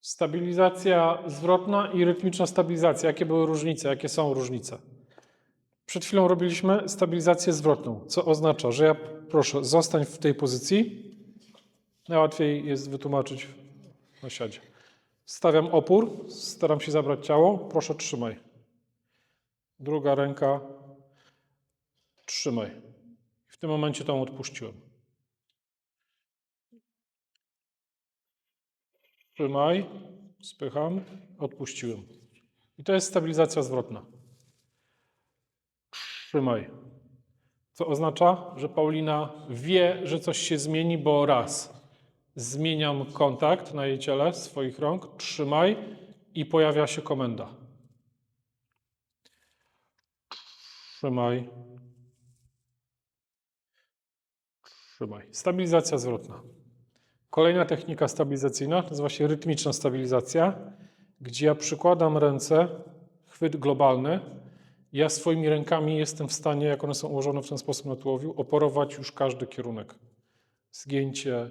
Stabilizacja zwrotna i rytmiczna stabilizacja. Jakie były różnice? Jakie są różnice? Przed chwilą robiliśmy stabilizację zwrotną, co oznacza, że ja proszę zostań w tej pozycji. Najłatwiej jest wytłumaczyć na siadzie. Stawiam opór, staram się zabrać ciało. Proszę trzymaj. Druga ręka. Trzymaj. W tym momencie tą odpuściłem. Trzymaj, spycham, odpuściłem. I to jest stabilizacja zwrotna. Trzymaj. Co oznacza, że Paulina wie, że coś się zmieni, bo raz zmieniam kontakt na jej ciele swoich rąk, trzymaj i pojawia się komenda. Trzymaj. Trzymaj. Stabilizacja zwrotna. Kolejna technika stabilizacyjna nazywa się rytmiczna stabilizacja, gdzie ja przykładam ręce, chwyt globalny. Ja swoimi rękami jestem w stanie, jak one są ułożone w ten sposób na tułowiu, oporować już każdy kierunek. Zgięcie,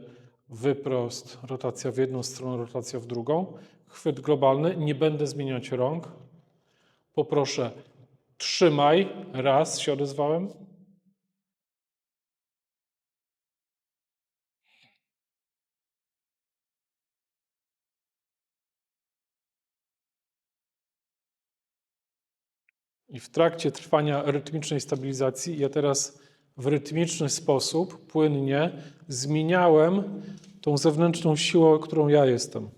wyprost, rotacja w jedną stronę, rotacja w drugą. Chwyt globalny, nie będę zmieniać rąk. Poproszę, trzymaj, raz się odezwałem. I w trakcie trwania rytmicznej stabilizacji ja teraz w rytmiczny sposób, płynnie zmieniałem tą zewnętrzną siłę, którą ja jestem.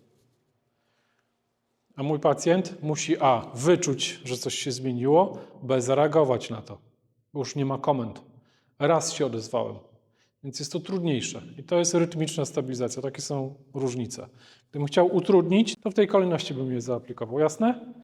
A mój pacjent musi A. wyczuć, że coś się zmieniło, B. zareagować na to, bo już nie ma komend. Raz się odezwałem, więc jest to trudniejsze. I to jest rytmiczna stabilizacja. Takie są różnice. Gdybym chciał utrudnić, to w tej kolejności bym je zaaplikował. Jasne?